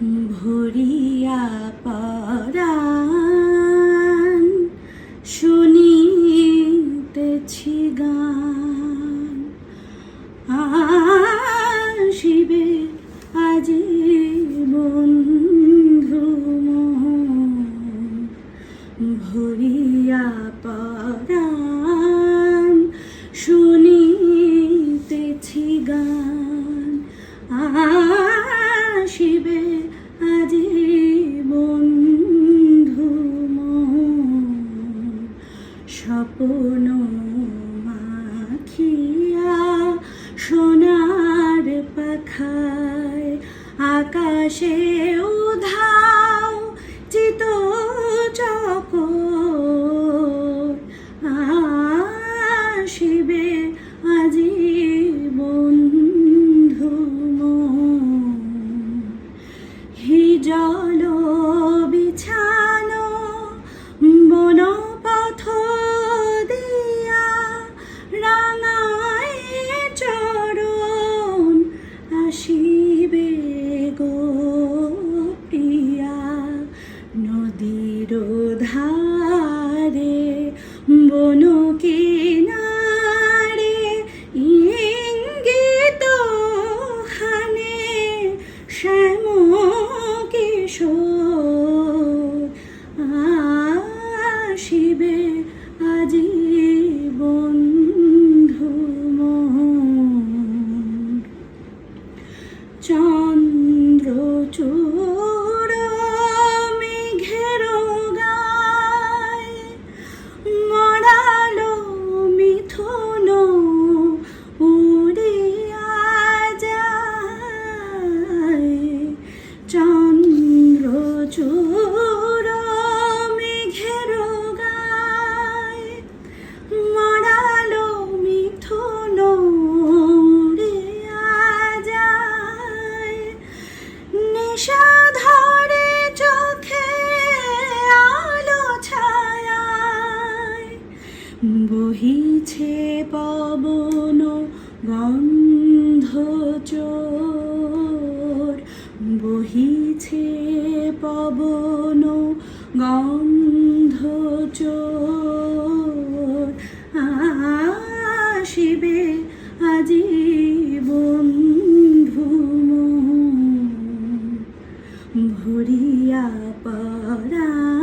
ভরিয়া পরাণ শুনিতেছি গান। আসিবে আজি বন্ধু স্বপ্ন মাখিয়া সোনার পাখায় আকাশে উধাও চিত চকর আসিবে গো প্রিয়া নদীর ধারে বন কিনারে ইঙ্গিত খানে শ্যাম কিশোর আসিবে আজি চন্দ্রচূড় বহিছে পবন গন্ধ চোর। বহিছে পবন গন্ধ চোর। আসিবে আজি বন্ধু ভরিয়া পরা